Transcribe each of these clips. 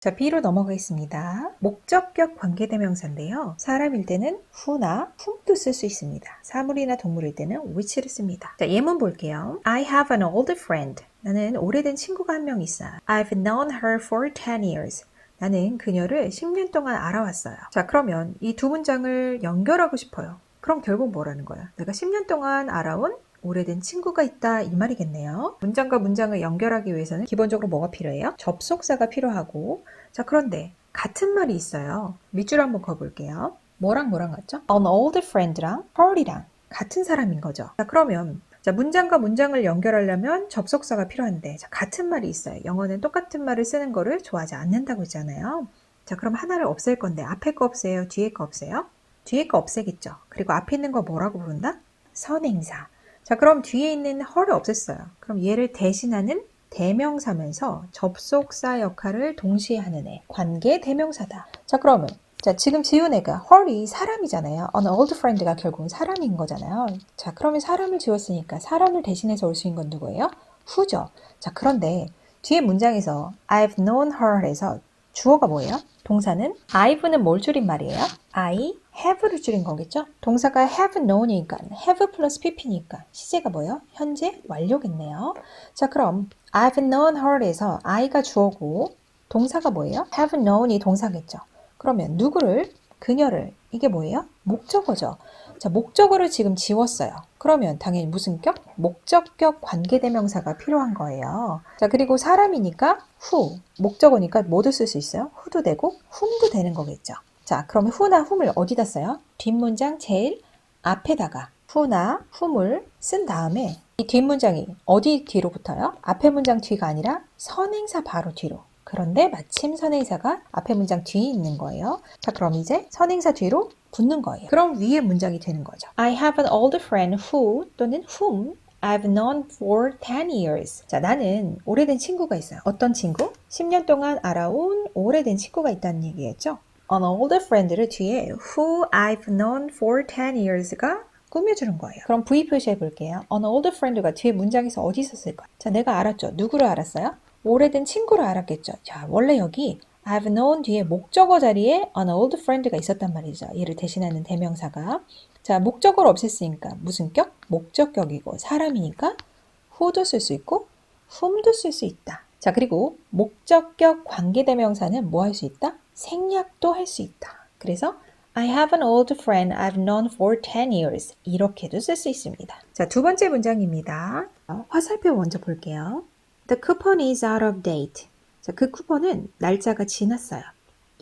자, B로 넘어가겠습니다. 목적격 관계대명사인데요. 사람일 때는 who나 whom도 쓸 수 있습니다. 사물이나 동물일 때는 which를 씁니다. 자, 예문 볼게요. I have an old friend. 나는 오래된 친구가 한 명 있어요. I've known her for 10 years. 나는 그녀를 10년 동안 알아왔어요. 자, 그러면 이 두 문장을 연결하고 싶어요. 그럼 결국 뭐라는 거야? 내가 10년 동안 알아온 오래된 친구가 있다 이 말이겠네요. 문장과 문장을 연결하기 위해서는 기본적으로 뭐가 필요해요? 접속사가 필요하고 자 그런데 같은 말이 있어요. 밑줄 한번 그어볼게요. 뭐랑 뭐랑 같죠? An old friend랑 her이랑 같은 사람인 거죠. 자 그러면 자, 문장과 문장을 연결하려면 접속사가 필요한데 자, 같은 말이 있어요. 영어는 똑같은 말을 쓰는 거를 좋아하지 않는다고 했잖아요. 자 그럼 하나를 없앨 건데 앞에 거 없애요? 뒤에 거 없애요? 뒤에 거 없애겠죠. 그리고 앞에 있는 거 뭐라고 부른다? 선행사. 자, 그럼 뒤에 있는 her을 없앴어요. 그럼 얘를 대신하는 대명사면서 접속사 역할을 동시에 하는 애. 관계 대명사다. 자, 그러면 자, 지금 지은 애가 her이 사람이잖아요. an old friend가 결국은 사람인 거잖아요. 자, 그러면 사람을 지웠으니까 사람을 대신해서 올 수 있는 건 누구예요? who죠. 자, 그런데 뒤에 문장에서 I've known her에서 주어가 뭐예요? 동사는 I've는 뭘 줄인 말이에요? I have를 줄인 거겠죠? 동사가 have known이니까 have 플러스 pp니까 시제가 뭐예요? 현재 완료겠네요. 자 그럼 I've known her에서 I가 주어고 동사가 뭐예요? have known이 동사겠죠. 그러면 누구를 그녀를 이게 뭐예요? 목적어죠. 자, 목적어를 지금 지웠어요. 그러면 당연히 무슨 격? 목적격 관계대명사가 필요한 거예요. 자, 그리고 사람이니까 who, 목적어니까 모두 쓸수 있어요. who도 되고 whom도 되는 거겠죠. 자, 그러면 who나 whom을 어디다 써요? 뒷문장 제일 앞에다가 who나 whom을 쓴 다음에 이 뒷문장이 어디 뒤로 붙어요? 앞에 문장 뒤가 아니라 선행사 바로 뒤로. 그런데 마침 선행사가 앞에 문장 뒤에 있는 거예요. 자, 그럼 이제 선행사 뒤로 붙는 거예요. 그럼 위에 문장이 되는 거죠. I have an old friend who 또는 whom I've known for 10 years. 자, 나는 오래된 친구가 있어요. 어떤 친구? 10년 동안 알아온 오래된 친구가 있다는 얘기겠죠? An old friend를 뒤에 who I've known for 10 years가 꾸며주는 거예요. 그럼 V 표시해 볼게요. An old friend가 뒤에 문장에서 어디 있었을까요? 자, 내가 알았죠. 누구를 알았어요? 오래된 친구를 알았겠죠. 자, 원래 여기 I've known 뒤에 목적어 자리에 an old friend가 있었단 말이죠. 얘를 대신하는 대명사가. 자, 목적어를 없앴으니까 무슨 격? 목적격이고 사람이니까 who도 쓸 수 있고 whom도 쓸 수 있다. 자, 그리고 목적격 관계대명사는 뭐 할 수 있다? 생략도 할 수 있다. 그래서 I have an old friend I've known for 10 years. 이렇게도 쓸 수 있습니다. 자, 두 번째 문장입니다. 어, 화살표 먼저 볼게요. The coupon is out of date. 자, 그 쿠폰은 날짜가 지났어요.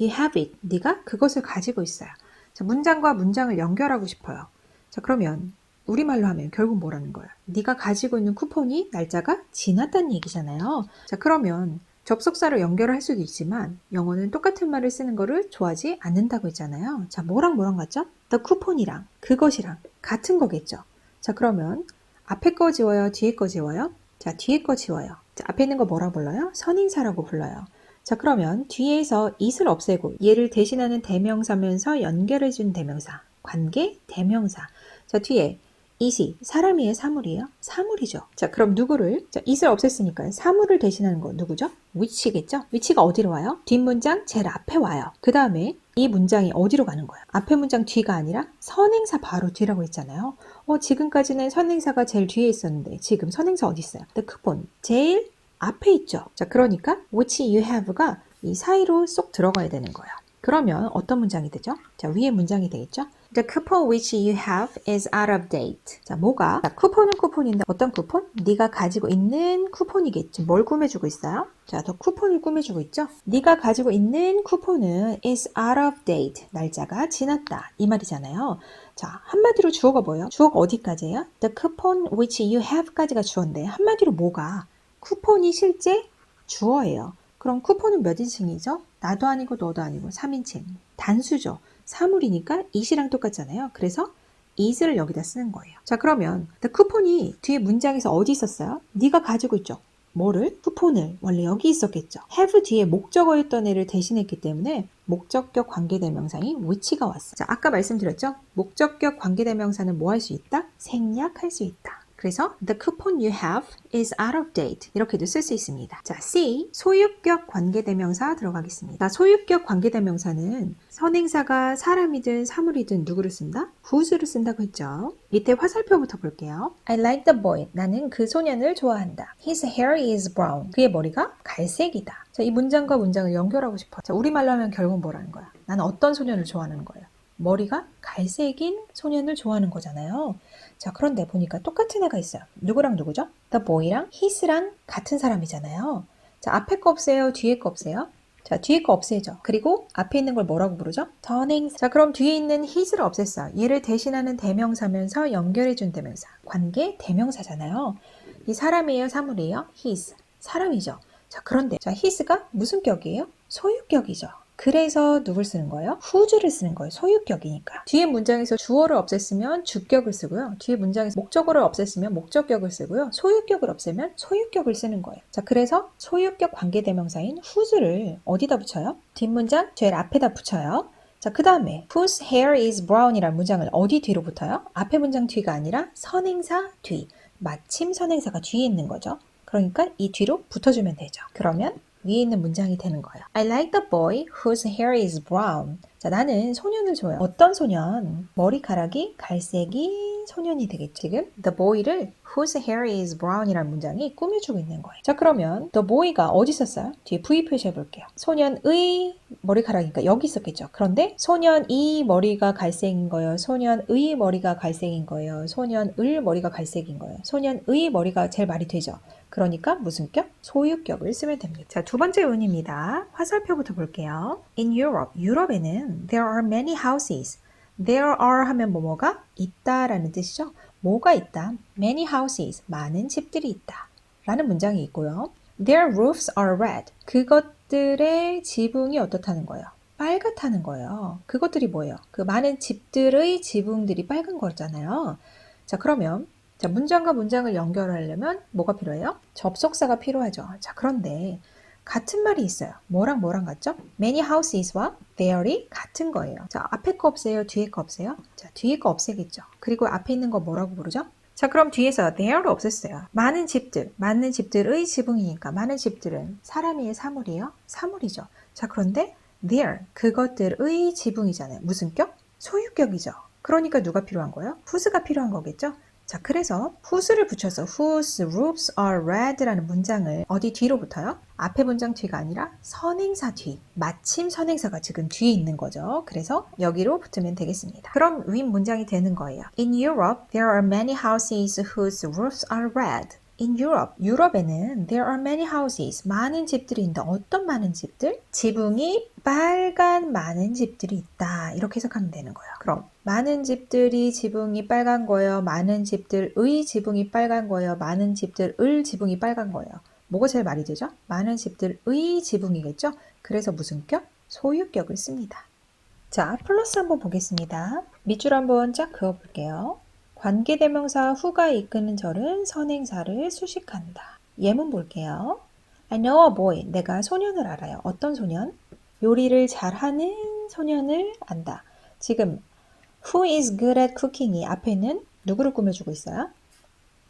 You have it. 네가 그것을 가지고 있어요. 자, 문장과 문장을 연결하고 싶어요. 자, 그러면 우리말로 하면 결국 뭐라는 거야? 네가 가지고 있는 쿠폰이 날짜가 지났다는 얘기잖아요. 자, 그러면 접속사로 연결을 할 수도 있지만 영어는 똑같은 말을 쓰는 거를 좋아하지 않는다고 했잖아요. 자, 뭐랑 뭐랑 같죠? The 쿠폰이랑 그것이랑 같은 거겠죠. 자, 그러면 앞에 거 지워요? 뒤에 거 지워요? 자, 뒤에 거 지워요. 자, 앞에 있는 거 뭐라 불러요? 선인사라고 불러요. 자, 그러면 뒤에서 it을 없애고 얘를 대신하는 대명사면서 연결해준 대명사. 관계 대명사. 자, 뒤에 it이 사람이에요? 사물이에요? 사물이죠. 자, 그럼 누구를? 자, it을 없앴으니까 사물을 대신하는 거 누구죠? which겠죠? which가 어디로 와요? 뒷문장 제일 앞에 와요. 그 다음에 이 문장이 어디로 가는 거야? 앞에 문장 뒤가 아니라 선행사 바로 뒤라고 했잖아요. 어, 지금까지는 선행사가 제일 뒤에 있었는데 지금 선행사 어디 있어요? The coupon. 제일 앞에 있죠. 자, 그러니까 which you have가 이 사이로 쏙 들어가야 되는 거예요. 그러면 어떤 문장이 되죠? 자, 위에 문장이 되겠죠? The coupon which you have is out of date. 자, 뭐가? 자, 쿠폰은 쿠폰인데 어떤 쿠폰? 네가 가지고 있는 쿠폰이겠지. 뭘 꾸며주고 있어요? 자, 더 쿠폰을 꾸며주고 있죠? 네가 가지고 있는 쿠폰은 is out of date. 날짜가 지났다. 이 말이잖아요. 자, 한마디로 주어가 뭐예요? 주어가 어디까지예요? The coupon which you have까지가 주어인데 한마디로 뭐가? 쿠폰이 실제 주어예요. 그럼 쿠폰은 몇 인칭이죠? 나도 아니고 너도 아니고 3인칭. 단수죠. 사물이니까 it이랑 똑같잖아요. 그래서 it을 여기다 쓰는 거예요. 자 그러면 the 쿠폰이 뒤에 문장에서 어디 있었어요? 네가 가지고 있죠. 뭐를? 쿠폰을 원래 여기 있었겠죠. have 뒤에 목적어였던 애를 대신했기 때문에 목적격 관계대명사인 which가 왔어. 자 아까 말씀드렸죠. 목적격 관계대명사는 뭐 할 수 있다? 생략할 수 있다. 그래서 the coupon you have is out of date 이렇게도 쓸 수 있습니다. 자, C 소유격 관계대명사 들어가겠습니다. 자, 소유격 관계대명사는 선행사가 사람이든 사물이든 누구를 쓴다? whose를 쓴다고 했죠. 밑에 화살표부터 볼게요. I like the boy. 나는 그 소년을 좋아한다. His hair is brown. 그의 머리가 갈색이다. 자, 이 문장과 문장을 연결하고 싶어요. 자, 우리말로 하면 결국 뭐라는 거야? 나는 어떤 소년을 좋아하는 거예요? 머리가 갈색인 소년을 좋아하는 거잖아요. 자, 그런데 보니까 똑같은 애가 있어요. 누구랑 누구죠? The boy랑 his랑 같은 사람이잖아요. 자, 앞에 거 없애요? 뒤에 거 없애요? 자, 뒤에 거 없애죠. 그리고 앞에 있는 걸 뭐라고 부르죠? 선행사. 자, 그럼 뒤에 있는 his를 없앴어요. 얘를 대신하는 대명사면서 연결해준 대명사. 관계 대명사잖아요. 이 사람이에요? 사물이에요? his. 사람이죠. 자, 그런데 자, his가 무슨 격이에요? 소유격이죠. 그래서 누굴 쓰는 거예요? whose를 쓰는 거예요. 소유격이니까. 뒤에 문장에서 주어를 없앴으면 주격을 쓰고요. 뒤에 문장에서 목적어를 없앴으면 목적격을 쓰고요. 소유격을 없애면 소유격을 쓰는 거예요. 자, 그래서 소유격 관계대명사인 whose를 어디다 붙여요? 뒷문장 제일 앞에다 붙여요. 자, 그 다음에 whose hair is brown이라는 문장을 어디 뒤로 붙어요? 앞에 문장 뒤가 아니라 선행사 뒤. 마침 선행사가 뒤에 있는 거죠. 그러니까 이 뒤로 붙어주면 되죠. 그러면 위에 있는 문장이 되는 거예요. I like the boy whose hair is brown. 자, 나는 소년을 좋아해요. 어떤 소년? 머리카락이 갈색이 소년이 되겠죠. 지금 the boy를 whose hair is brown이라는 문장이 꾸며주고 있는 거예요. 자, 그러면 the boy가 어디 있었어요? 뒤에 V 표시해 볼게요. 소년의 머리카락이니까 여기 있었겠죠. 그런데 소년이 머리가 갈색인 거예요. 소년의 머리가 갈색인 거예요. 소년을 머리가 갈색인 거예요. 소년의 머리가 제일 말이 되죠. 그러니까 무슨 격? 소유격을 쓰면 됩니다. 자, 두 번째 운입니다. 화살표부터 볼게요. In Europe, 유럽에는 there are many houses. There are 하면 뭐뭐가 있다라는 뜻이죠. 뭐가 있다? Many houses, 많은 집들이 있다. 라는 문장이 있고요. Their roofs are red. 그것들의 지붕이 어떻다는 거예요? 빨갛다는 거예요. 그것들이 뭐예요? 그 많은 집들의 지붕들이 빨간 거잖아요. 자, 그러면 자, 문장과 문장을 연결하려면 뭐가 필요해요? 접속사가 필요하죠. 자, 그런데 같은 말이 있어요. 뭐랑 뭐랑 같죠? Many houses와 there이 같은 거예요. 자, 앞에 거 없애요? 뒤에 거 없애요? 자, 뒤에 거 없애겠죠. 그리고 앞에 있는 거 뭐라고 부르죠? 자, 그럼 뒤에서 there를 없앴어요. 많은 집들, 많은 집들의 지붕이니까 많은 집들은 사람이에요, 사물이에요? 사물이죠. 자, 그런데 there, 그것들의 지붕이잖아요. 무슨 격? 소유격이죠. 그러니까 누가 필요한 거예요? whose가 필요한 거겠죠? 자, 그래서 whose를 붙여서 whose roofs are red라는 문장을 어디 뒤로 붙어요? 앞에 문장 뒤가 아니라 선행사 뒤. 마침 선행사가 지금 뒤에 있는 거죠. 그래서 여기로 붙으면 되겠습니다. 그럼 윗 문장이 되는 거예요. In Europe, there are many houses whose roofs are red. In Europe, 유럽에는 there are many houses. 많은 집들이 있는데 어떤 많은 집들? 지붕이 빨간 많은 집들이 있다. 이렇게 해석하면 되는 거예요. 그럼 많은 집들이 지붕이 빨간 거예요. 많은 집들의 지붕이 빨간 거예요. 많은 집들을 지붕이 빨간 거예요. 뭐가 제일 말이 되죠? 많은 집들의 지붕이겠죠? 그래서 무슨 격? 소유격을 씁니다. 자, 플러스 한번 보겠습니다. 밑줄 한번 쫙 그어볼게요. 관계대명사 후가 이끄는 절은 선행사를 수식한다. 예문 볼게요. I know a boy. 내가 소년을 알아요. 어떤 소년? 요리를 잘하는 소년을 안다. 지금 Who is good at cooking이 앞에는 누구를 꾸며주고 있어요?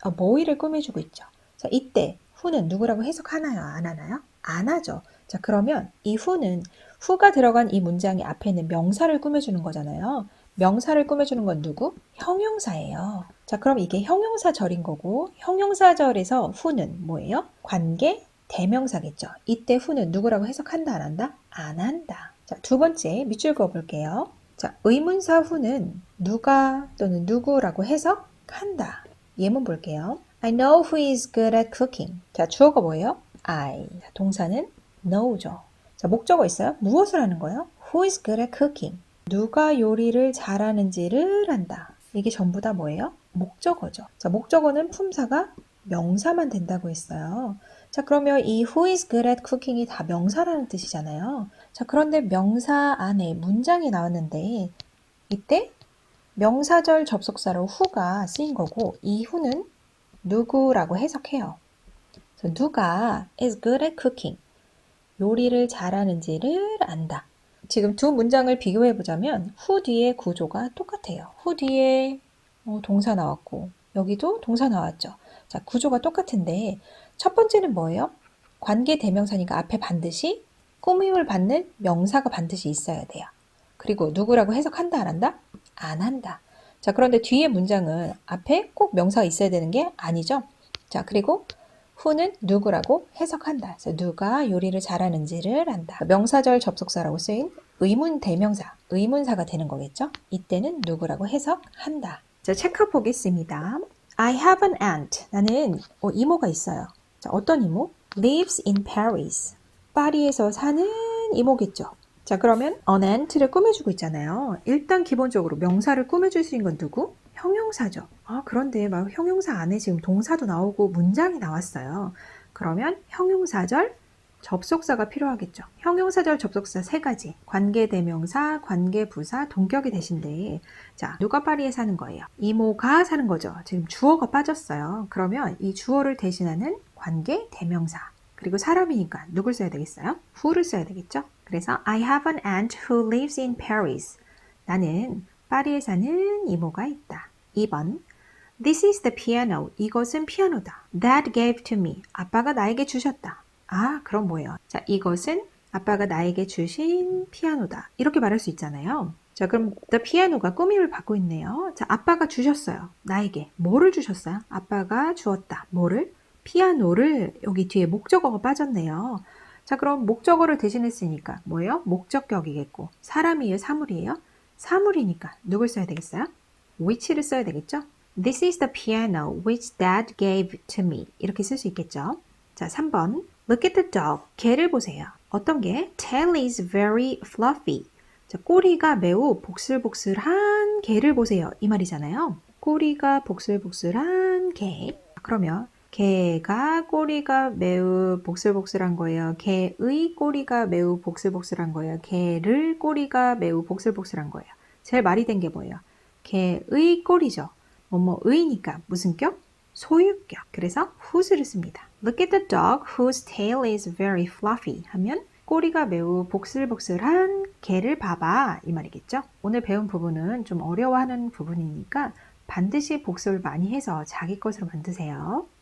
a boy를 꾸며주고 있죠. 자, 이때 who는 누구라고 해석하나요? 안 하나요? 안 하죠. 자, 그러면 이 who는 who가 들어간 이 문장의 앞에 있는 명사를 꾸며주는 거잖아요. 명사를 꾸며주는 건 누구? 형용사예요. 자, 그럼 이게 형용사절인 거고 형용사절에서 who는 뭐예요? 관계 대명사겠죠. 이때 who는 누구라고 해석한다 안 한다? 안 한다. 자, 두 번째 밑줄 그어 볼게요. 자, 의문사 who는 누가 또는 누구라고 해석한다. 예문 볼게요. I know who is good at cooking. 자, 주어가 뭐예요? I. 자, 동사는 know죠. 자, 목적어 있어요? 무엇을 하는 거예요? Who is good at cooking? 누가 요리를 잘하는지를 안다. 이게 전부 다 뭐예요? 목적어죠. 자, 목적어는 품사가 명사만 된다고 했어요. 자, 그러면 이 who is good at cooking이 다 명사라는 뜻이잖아요. 자, 그런데 명사 안에 문장이 나왔는데 이때 명사절 접속사로 who가 쓰인 거고 이 who는 누구라고 해석해요. 누가 is good at cooking 요리를 잘하는지를 안다. 지금 두 문장을 비교해 보자면 who 뒤에 구조가 똑같아요. who 뒤에 어, 동사 나왔고 여기도 동사 나왔죠. 자, 구조가 똑같은데 첫 번째는 뭐예요? 관계 대명사니까 앞에 반드시 꾸밈을 받는 명사가 반드시 있어야 돼요. 그리고 누구라고 해석한다 안 한다? 안 한다. 자, 그런데 뒤에 문장은 앞에 꼭 명사가 있어야 되는 게 아니죠. 자, 그리고 who는 누구라고 해석한다. 그래서 누가 요리를 잘하는지를 안다. 명사절 접속사라고 쓰인 의문 대명사, 의문사가 되는 거겠죠? 이때는 누구라고 해석한다. 자, 체크 보겠습니다. I have an aunt. 나는 어, 이모가 있어요. 자, 어떤 이모? lives in Paris. 파리에서 사는 이모겠죠. 자, 그러면 aunt를 꾸며주고 있잖아요. 일단 기본적으로 명사를 꾸며줄 수 있는 건 누구? 형용사죠. 아, 그런데 막 형용사 안에 지금 동사도 나오고 문장이 나왔어요. 그러면 형용사절 접속사가 필요하겠죠. 형용사절 접속사 세 가지. 관계대명사, 관계부사, 동격이 대신데 자, 누가 파리에 사는 거예요? 이모가 사는 거죠. 지금 주어가 빠졌어요. 그러면 이 주어를 대신하는 관계대명사. 그리고 사람이니까 누굴 써야 되겠어요? who를 써야 되겠죠. 그래서 I have an aunt who lives in Paris. 나는 파리에 사는 이모가 있다. 2번 This is the piano. 이것은 피아노다. That gave to me. 아빠가 나에게 주셨다. 아, 그럼 뭐예요? 자, 이것은 아빠가 나에게 주신 피아노다. 이렇게 말할 수 있잖아요. 자, 그럼 the piano가 꾸밈을 받고 있네요. 자, 아빠가 주셨어요. 나에게. 뭐를 주셨어요? 아빠가 주었다. 뭐를? 피아노를 여기 뒤에 목적어가 빠졌네요. 자, 그럼 목적어를 대신했으니까 뭐예요? 목적격이겠고. 사람이에요? 사물이에요? 사물이니까 누굴 써야 되겠어요? which를 써야 되겠죠? This is the piano which dad gave to me. 이렇게 쓸 수 있겠죠? 자, 3번. Look at the dog. 개를 보세요. 어떤 개? Tail is very fluffy. 자, 꼬리가 매우 복슬복슬한 개를 보세요. 이 말이잖아요. 꼬리가 복슬복슬한 개. 그러면 개가 꼬리가 매우 복슬복슬한 거예요. 개의 꼬리가 매우 복슬복슬한 거예요. 개를 꼬리가 매우 복슬복슬한 거예요. 제일 말이 된 게 뭐예요? 개의 꼬리죠. 뭐뭐의니까 무슨 격? 소유격. 그래서 whose를 씁니다. Look at the dog whose tail is very fluffy 하면 꼬리가 매우 복슬복슬한 개를 봐봐 이 말이겠죠. 오늘 배운 부분은 좀 어려워하는 부분이니까 반드시 복습을 많이 해서 자기 것으로 만드세요.